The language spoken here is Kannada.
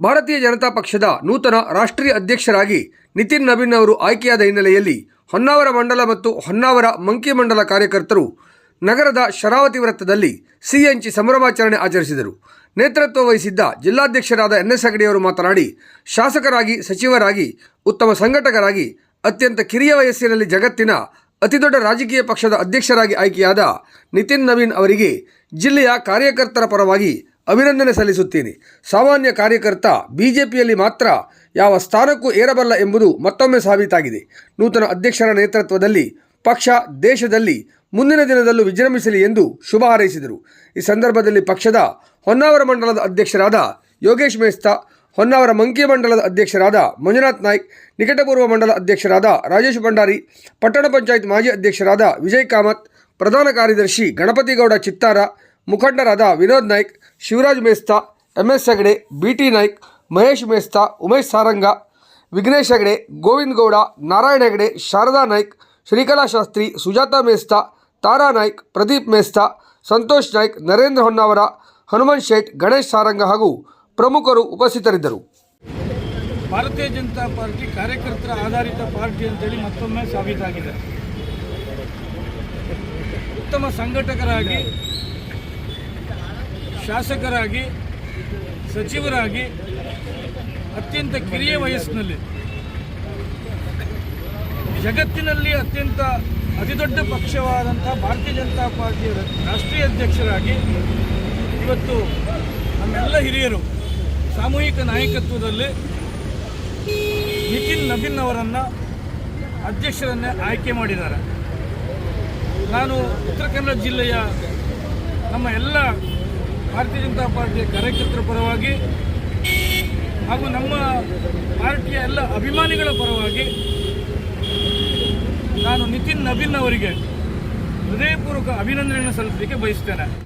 ಭಾರತೀಯ ಜನತಾ ಪಕ್ಷದ ನೂತನ ರಾಷ್ಟ್ರೀಯ ಅಧ್ಯಕ್ಷರಾಗಿ ನಿತಿನ್ ನವೀನ್ ಅವರು ಆಯ್ಕೆಯಾದ ಹಿನ್ನೆಲೆಯಲ್ಲಿ ಹೊನ್ನಾವರ ಮಂಡಲ ಮತ್ತು ಹೊನ್ನಾವರ ಮಂಕಿ ಮಂಡಲ ಕಾರ್ಯಕರ್ತರು ನಗರದ ಶರಾವತಿ ವೃತ್ತದಲ್ಲಿ ಸಿಎಂಚಿ ಸಂಭ್ರಮಾಚರಣೆ ಆಚರಿಸಿದರು. ನೇತೃತ್ವ ವಹಿಸಿದ್ದ ಜಿಲ್ಲಾಧ್ಯಕ್ಷರಾದ ಎನ್ ಎಸ್ ಹೆಗಡೆಯವರು ಮಾತನಾಡಿ, ಶಾಸಕರಾಗಿ, ಸಚಿವರಾಗಿ, ಉತ್ತಮ ಸಂಘಟಕರಾಗಿ, ಅತ್ಯಂತ ಕಿರಿಯ ವಯಸ್ಸಿನಲ್ಲಿ ಜಗತ್ತಿನ ಅತಿದೊಡ್ಡ ರಾಜಕೀಯ ಪಕ್ಷದ ಅಧ್ಯಕ್ಷರಾಗಿ ಆಯ್ಕೆಯಾದ ನಿತಿನ್ ನವೀನ್ ಅವರಿಗೆ ಜಿಲ್ಲೆಯ ಕಾರ್ಯಕರ್ತರ ಪರವಾಗಿ ಅಭಿನಂದನೆ ಸಲ್ಲಿಸುತ್ತೇನೆ. ಸಾಮಾನ್ಯ ಕಾರ್ಯಕರ್ತ ಬಿಜೆಪಿಯಲ್ಲಿ ಮಾತ್ರ ಯಾವ ಸ್ಥಾನಕ್ಕೂ ಏರಬಲ್ಲ ಎಂಬುದು ಮತ್ತೊಮ್ಮೆ ಸಾಬೀತಾಗಿದೆ. ನೂತನ ಅಧ್ಯಕ್ಷರ ನೇತೃತ್ವದಲ್ಲಿ ಪಕ್ಷ ದೇಶದಲ್ಲಿ ಮುಂದಿನ ದಿನದಲ್ಲೂ ವಿಜೃಂಭಿಸಲಿ ಎಂದು ಶುಭ ಹಾರೈಸಿದರು. ಈ ಸಂದರ್ಭದಲ್ಲಿ ಪಕ್ಷದ ಹೊನ್ನಾವರ ಮಂಡಲದ ಅಧ್ಯಕ್ಷರಾದ ಯೋಗೇಶ್ ಮೇಸ್ತಾ, ಹೊನ್ನಾವರ ಮಂಕಿ ಮಂಡಲದ ಅಧ್ಯಕ್ಷರಾದ ಮಂಜುನಾಥ್ ನಾಯ್ಕ್, ನಿಕಟಪೂರ್ವ ಮಂಡಲ ಅಧ್ಯಕ್ಷರಾದ ರಾಜೇಶ್ ಭಂಡಾರಿ, ಪಟ್ಟಣ ಪಂಚಾಯತ್ ಮಾಜಿ ಅಧ್ಯಕ್ಷರಾದ ವಿಜಯ್ ಕಾಮತ್, ಪ್ರಧಾನ ಕಾರ್ಯದರ್ಶಿ ಗಣಪತಿಗೌಡ ಚಿತ್ತಾರ, ಮುಖಂಡರಾದ Vinod Naik Shivaraj Mesta M S Hegde, B T Naik, Mahesh Mesta, Umesh Saranga, Vighnesh Hegde, Govind Gowda, Narayana Hegde, Sharada Naik, Shrikala Shastri, Sujatha Mesta, Tara Naik, Pradeep Mesta, Santosh Naik, Narendra Honnavar, Hanumanth Shet, Ganesh Saranga ಹಾಗೂ ಪ್ರಮುಖರು ಉಪಸ್ಥಿತರಿದ್ದರು. ಭಾರತೀಯ ಜನತಾ ಪಾರ್ಟಿ ಕಾರ್ಯಕರ್ತರ ಆಧಾರಿತ ಪಾರ್ಟಿ ಅಂತೇಳಿ ಮತ್ತೊಮ್ಮೆ ಸಾಬೀತಾಗಿದೆ. ಉತ್ತಮ ಸಂಘಟಕರಾಗಿ ಶಾಸಕರಾಗಿ, ಸಚಿವರಾಗಿ, ಅತ್ಯಂತ ಕಿರಿಯ ವಯಸ್ಸಿನಲ್ಲಿ, ಜಗತ್ತಿನಲ್ಲಿ ಅತ್ಯಂತ ಅತಿದೊಡ್ಡ ಪಕ್ಷವಾದಂಥ ಭಾರತೀಯ ಜನತಾ ಪಾರ್ಟಿಯ ರಾಷ್ಟ್ರೀಯ ಅಧ್ಯಕ್ಷರಾಗಿ ಇವತ್ತು ನಮ್ಮೆಲ್ಲ ಹಿರಿಯರು ಸಾಮೂಹಿಕ ನಾಯಕತ್ವದಲ್ಲಿ ನಿತಿನ್ ನಬೀನ್ ಅವರನ್ನು ಅಧ್ಯಕ್ಷರನ್ನೇ ಆಯ್ಕೆ ಮಾಡಿದ್ದಾರೆ. ನಾನು ಉತ್ತರ ಕನ್ನಡ ಜಿಲ್ಲೆಯ ನಮ್ಮ ಎಲ್ಲ ಭಾರತೀಯ ಜನತಾ ಪಾರ್ಟಿಯ ಕಾರ್ಯಕರ್ತರ ಪರವಾಗಿ ಹಾಗೂ ನಮ್ಮ ಪಾರ್ಟಿಯ ಎಲ್ಲ ಅಭಿಮಾನಿಗಳ ಪರವಾಗಿ ನಾನು ನಿತಿನ್ ನಬೀನ್ ಅವರಿಗೆ ಹೃದಯಪೂರ್ವಕ ಅಭಿನಂದನೆಯನ್ನು ಸಲ್ಲಿಸಲಿಕ್ಕೆ ಬಯಸ್ತೇನೆ.